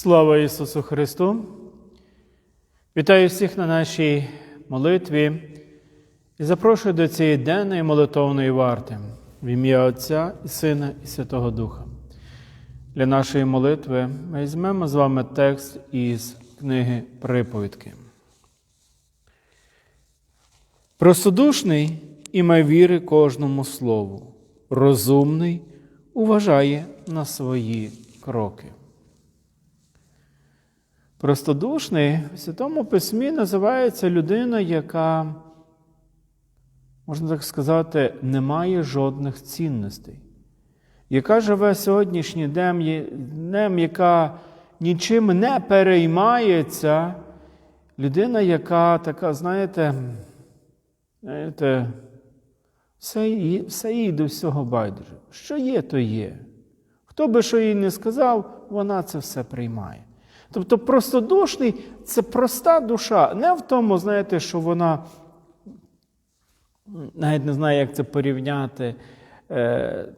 Слава Ісусу Христу! Вітаю всіх на нашій молитві і запрошую до цієї денної молитовної варти в ім'я Отця і Сина і Святого Духа. Для нашої молитви ми візьмемо з вами текст із книги Приповідки. Простодушний і віри кожному слову, розумний уважає на свої кроки. Простодушний в Святому Письмі називається людина, яка, можна так сказати, не має жодних цінностей, яка живе сьогоднішнім днем, яка нічим не переймається, людина, яка така, знаєте, знаєте, все їй до всього байдуже. Що є, то є. Хто би що їй не сказав, вона це все приймає. Тобто простодушний це проста душа. Не в тому, знаєте, що вона навіть не знаю, як це порівняти, е,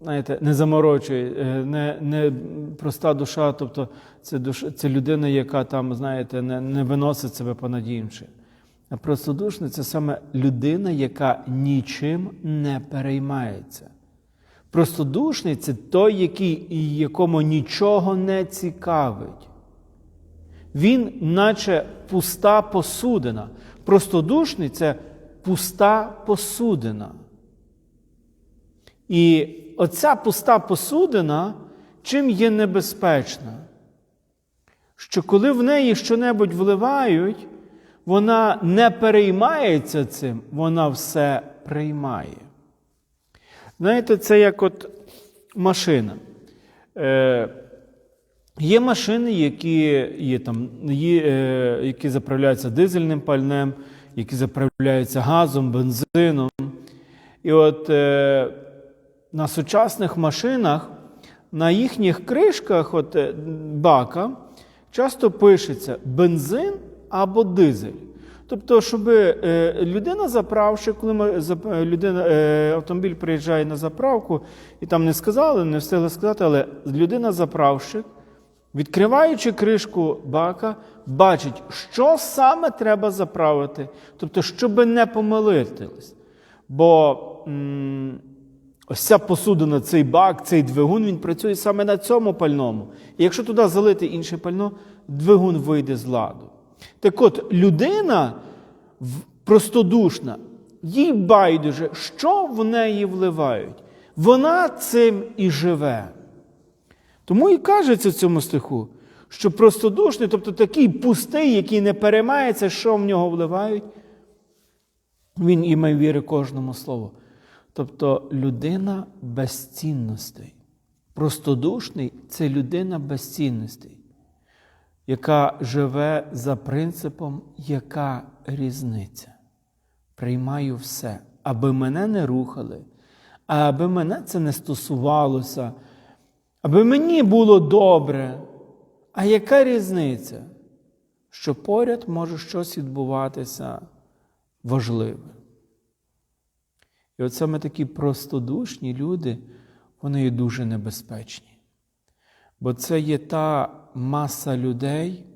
знаєте, не заморочує, е, не не проста душа, тобто це душа, це людина, яка там, знаєте, не, не виносить себе понад іншим. А простодушний це саме людина, яка нічим не переймається. Простодушний це той, який, якому нічого не цікавить. Він, наче пуста посудина. Простодушний це пуста посудина. І оця пуста посудина чим є небезпечна? Що коли в неї щонебудь вливають, вона не переймається цим, вона все приймає. Знаєте, це як от машина. Е, Є машини, які є там, є, е, які заправляються дизельним пальнем, які заправляються газом, бензином. І от е, на сучасних машинах, на їхніх кришках от, е, бака часто пишеться бензин або дизель. Тобто, щоб е, людина заправши, коли ми, зап- людина, е, автомобіль приїжджає на заправку, і там не сказали, не встигли сказати, але людина заправщик, відкриваючи кришку бака, бачить, що саме треба заправити, тобто, щоб не помилитись. Бо м, ось ця посудина, цей бак, цей двигун, він працює саме на цьому пальному. І якщо туди залити інше пально, двигун вийде з ладу. Так от, людина простодушна, їй байдуже, що в неї вливають. Вона цим і живе. Тому і кажеться в цьому стиху, що простодушний, тобто такий пустий, який не переймається, що в нього вливають, він і віри кожному слову. Тобто людина без цінностей. Простодушний це людина без цінностей, яка живе за принципом, яка різниця. Приймаю все, аби мене не рухали, аби мене це не стосувалося, аби мені було добре. А яка різниця? Що поряд може щось відбуватися важливе. І от саме такі простодушні люди, вони є дуже небезпечні. Бо це є та маса людей,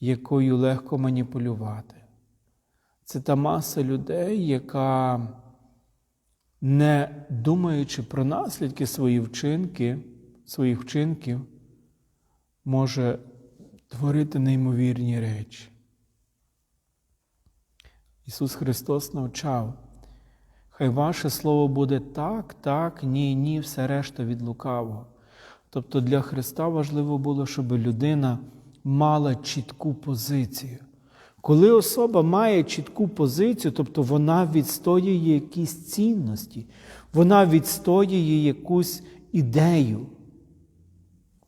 якою легко маніпулювати. Це та маса людей, яка, не думаючи про наслідки своїх вчинки, своїх вчинків, може творити неймовірні речі. Ісус Христос навчав, хай ваше слово буде так, так, ні, ні, все решта від лукавого. Тобто для Христа важливо було, щоб людина мала чітку позицію. Коли особа має чітку позицію, тобто вона відстоює якісь цінності, вона відстоює якусь ідею.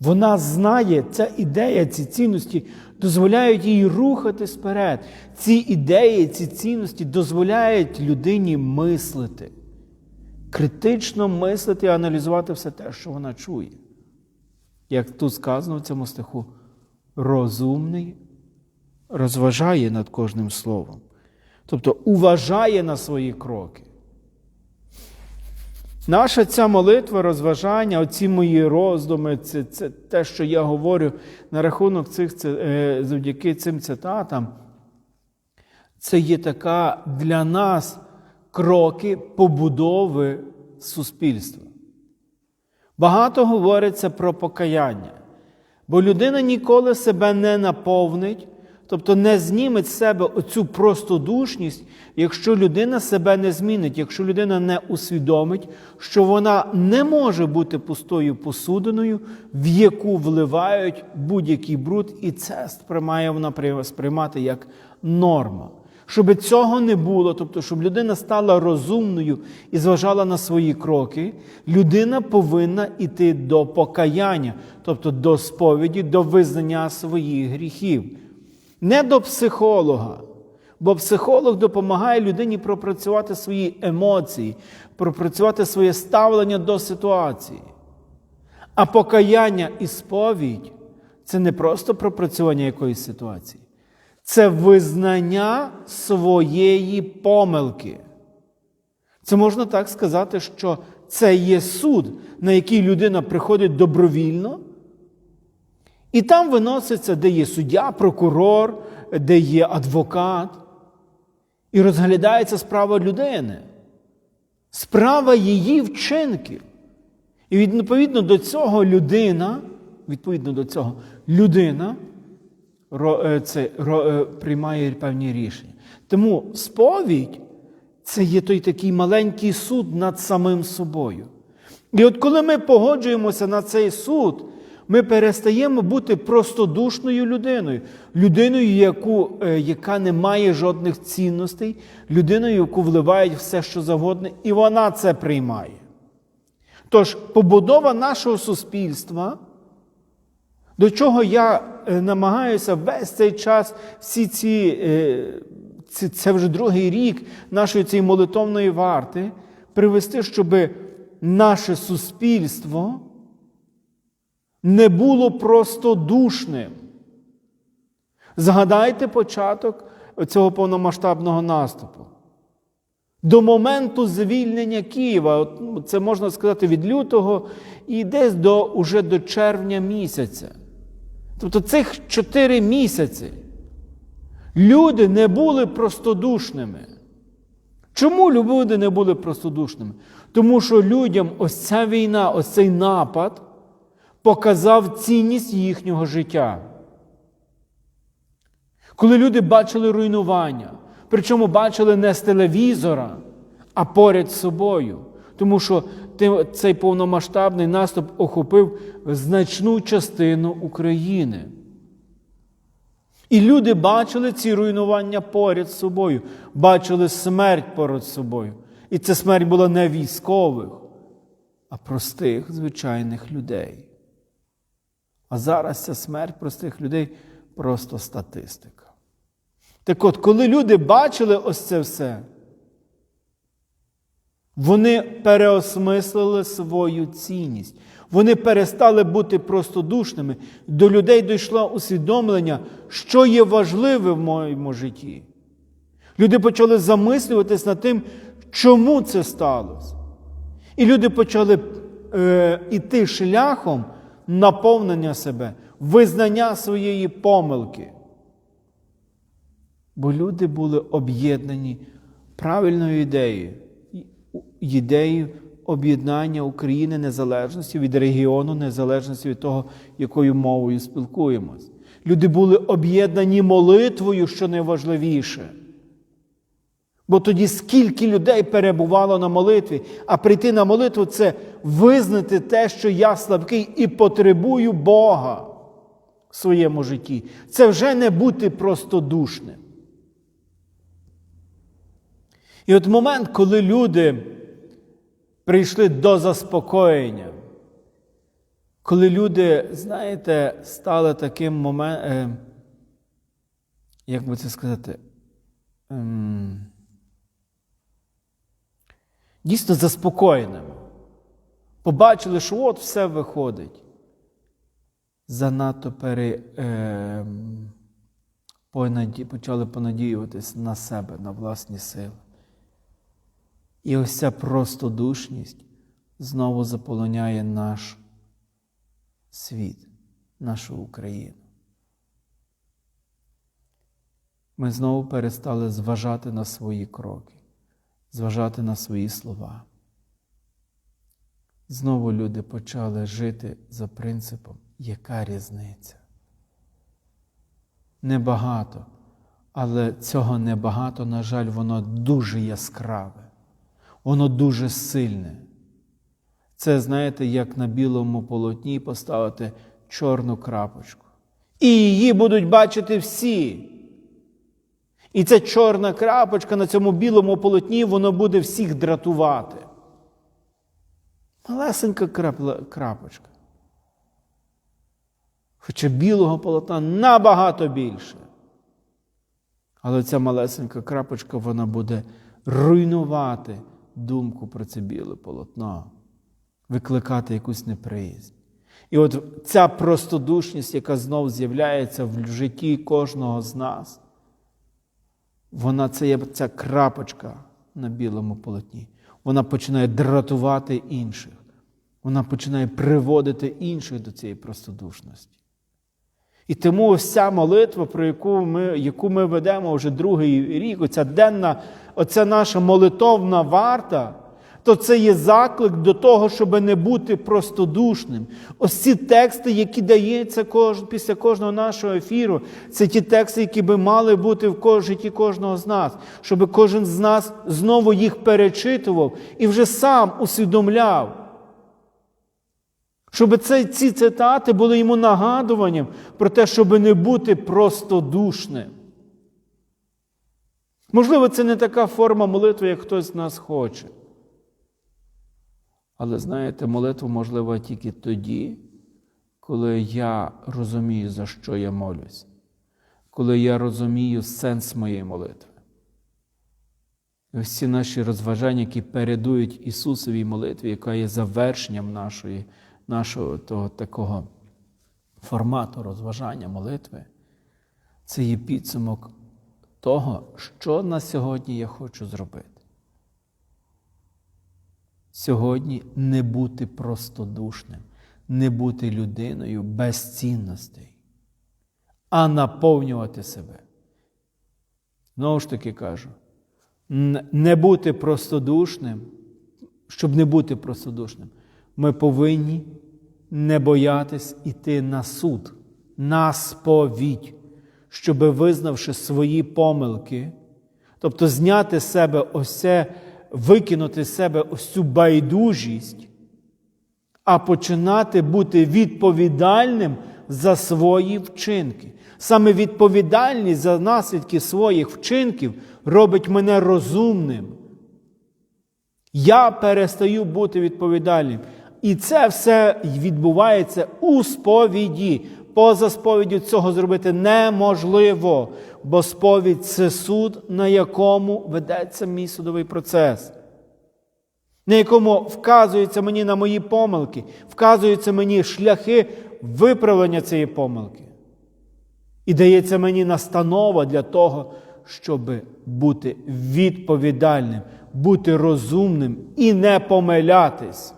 Вона знає, ця ідея, ці цінності дозволяють їй рухатись вперед. Ці ідеї, ці цінності дозволяють людині мислити, критично мислити і аналізувати все те, що вона чує. Як тут сказано в цьому стиху, розумний розважає над кожним словом, тобто уважає на свої кроки. Наша ця молитва, розважання, оці мої роздуми, це, це те, що я говорю на рахунок цих е, завдяки цим цитатам, це є така для нас кроки побудови суспільства. Багато говориться про покаяння, бо людина ніколи себе не наповнить, тобто не зніме з себе оцю простодушність, якщо людина себе не змінить, якщо людина не усвідомить, що вона не може бути пустою посудиною, в яку вливають будь-який бруд, і це сприймає вона сприймати як норма. Щоб цього не було, тобто, щоб людина стала розумною і зважала на свої кроки, людина повинна йти до покаяння, тобто до сповіді, до визнання своїх гріхів. Не до психолога, бо психолог допомагає людині пропрацювати свої емоції, пропрацювати своє ставлення до ситуації. А покаяння і сповідь це не просто пропрацювання якоїсь ситуації це визнання своєї помилки. Це можна так сказати, що це є суд, на який людина приходить добровільно, і там виноситься, де є суддя, прокурор, де є адвокат, і розглядається справа людини, справа її вчинків. І відповідно до цього людина, відповідно до цього людина це, приймає певні рішення. Тому сповідь це є той такий маленький суд над самим собою. І от коли ми погоджуємося на цей суд, ми перестаємо бути простодушною людиною, людиною, яку, е, яка не має жодних цінностей, людиною, яку вливають все, що завгодно, і вона це приймає. Тож, побудова нашого суспільства. До чого я е, намагаюся весь цей час, всі ці, е, це вже другий рік нашої цієї молитовної варти, привести, щоб наше суспільство не було простодушним. Згадайте початок цього повномасштабного наступу. До моменту звільнення Києва, ну, це можна сказати від лютого і десь до, уже до червня місяця. Тобто цих чотири місяці люди не були простодушними. Чому люди не були простодушними? Тому що людям ось ця війна, ось цей напад показав цінність їхнього життя. Коли люди бачили руйнування, причому бачили не з телевізора, а поряд з собою. Тому що цей повномасштабний наступ охопив значну частину України. І люди бачили ці руйнування поряд з собою, бачили смерть поряд з собою. І ця смерть була не військових, а простих звичайних людей. А зараз ця смерть простих людей просто статистика. Так от, коли люди бачили ось це все, вони переосмислили свою цінність. Вони перестали бути простодушними. До людей дійшло усвідомлення, що є важливе в моєму житті. Люди почали замислюватись над тим, чому це сталося. І люди почали е, іти шляхом наповнення себе, визнання своєї помилки. Бо люди були об'єднані правильною ідеєю ідеї об'єднання України незалежності від регіону, незалежності від того, якою мовою спілкуємось. Люди були об'єднані молитвою, що найважливіше. Бо тоді скільки людей перебувало на молитві, а прийти на молитву це визнати те, що я слабкий і потребую Бога в своєму житті. Це вже не бути простодушним. І от момент, коли люди прийшли до заспокоєння. Коли люди, знаєте, стали таким моментом, як би це сказати, ем, дійсно заспокоєним. Побачили, що от все виходить. Занадто пере, е, почали понадіюватись на себе, на власні сили. І ось ця простодушність, знову заполоняє наш світ, нашу Україну. Ми знову перестали зважати на свої кроки, зважати на свої слова. Знову люди почали жити за принципом, яка різниця. Небагато, але цього небагато, на жаль, воно дуже яскраве, воно дуже сильне. Це, знаєте, як на білому полотні поставити чорну крапочку. І її будуть бачити всі. І ця чорна крапочка на цьому білому полотні, воно буде всіх дратувати. Малесенька крапла, крапочка. Хоча білого полотна набагато більше. Але ця малесенька крапочка, вона буде руйнувати думку про це біле полотно, викликати якусь неприязнь. І от ця простодушність, яка знов з'являється в житті кожного з нас, вона це є ця крапочка на білому полотні. Вона починає дратувати інших. Вона починає приводити інших до цієї простодушності. І тому ось ця молитва, про яку ми яку ми ведемо вже другий рік, оця денна, оця наша молитовна варта, то це є заклик до того, щоб не бути простодушним. Ось ці тексти, які даються після кожного нашого ефіру, це ті тексти, які би мали бути в житті кожного з нас, щоб кожен з нас знову їх перечитував і вже сам усвідомляв. Щоб це, ці цитати були йому нагадуванням про те, щоб не бути простодушним. Можливо, це не така форма молитви, як хтось з нас хоче. Але знаєте, молитва можлива тільки тоді, коли я розумію, за що я молюсь, коли я розумію сенс моєї молитви. І ці наші розважання, які передують Ісусовій молитві, яка є завершенням нашої, нашого того, такого формату розважання молитви, це є підсумок того, що на сьогодні я хочу зробити. Сьогодні не бути простодушним, не бути людиною без цінностей, а наповнювати себе. Знову ж таки кажу, не бути простодушним, щоб не бути простодушним, ми повинні не боятись іти на суд, на сповідь, щоб визнавши свої помилки, тобто зняти з себе ось це викинути з себе ось цю байдужість, а починати бути відповідальним за свої вчинки. Саме відповідальність за наслідки своїх вчинків робить мене розумним. Я перестаю бути відповідальним. І це все відбувається у сповіді. Поза сповіддю цього зробити неможливо, бо сповідь це суд, на якому ведеться мій судовий процес, на якому вказуються мені на мої помилки, вказуються мені шляхи виправлення цієї помилки. І дається мені настанова для того, щоб бути відповідальним, бути розумним і не помилятись.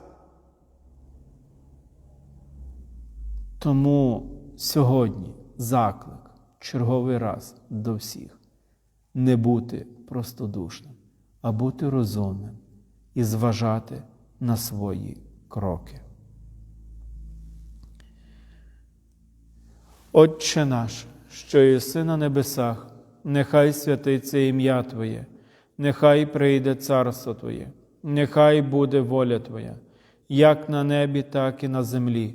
Тому сьогодні заклик черговий раз до всіх не бути простодушним, а бути розумним і зважати на свої кроки. Отче наш, що єси на небесах, нехай святиться ім'я Твоє, нехай прийде царство Твоє, нехай буде воля Твоя, як на небі, так і на землі.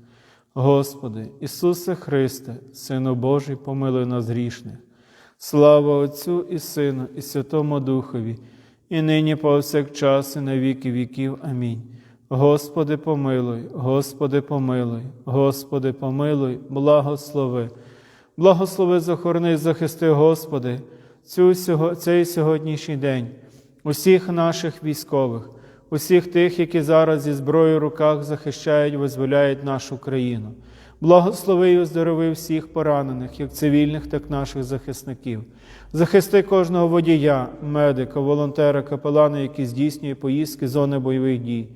Господи, Ісусе Христе, Сину Божий, помилуй нас грішних. Слава Отцю і Сину, і Святому Духові, і нині повсякчас, і на віки віків. Амінь. Господи, помилуй, Господи, помилуй, Господи, помилуй, благослови. Благослови, захорони, захисти, Господи, цю, цей сьогоднішній день, усіх наших військових, усіх тих, які зараз зі зброєю в руках захищають, визволяють нашу країну. Благослови і оздорови всіх поранених, як цивільних, так і наших захисників. Захисти кожного водія, медика, волонтера, капелана, які здійснює поїздки зони бойових дій,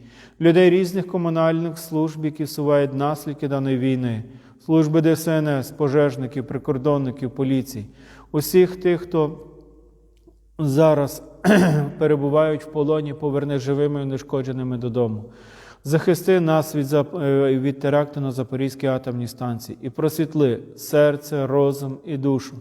людей різних комунальних служб, які всувають наслідки даної війни, служби ДСНС, пожежників, прикордонників, поліцій, усіх тих, хто зараз перебувають в полоні, поверни живими і нешкодженими додому. Захисти нас від, е, від теракту на Запорізькій атомній станції і просвітли серце, розум і душу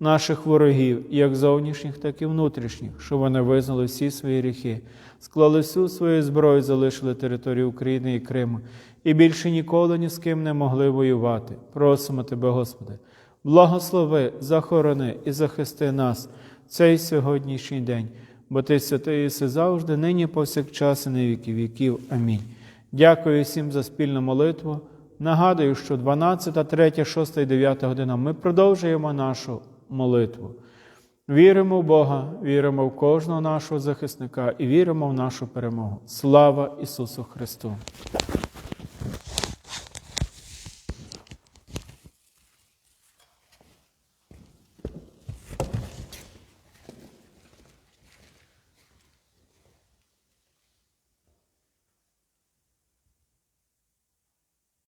наших ворогів, як зовнішніх, так і внутрішніх, що вони визнали всі свої гріхи, склали всю свою зброю, залишили територію України і Криму, і більше ніколи ні з ким не могли воювати. Просимо Тебе, Господи, благослови, захорони і захисти нас цей сьогоднішній день, бо Ти святий єси завжди, нині повсякчас і на віки віків. Амінь. Дякую всім за спільну молитву. Нагадую, що 12, 3, 6 і 9 година ми продовжуємо нашу молитву. Віримо в Бога, віримо в кожного нашого захисника і віримо в нашу перемогу. Слава Ісусу Христу!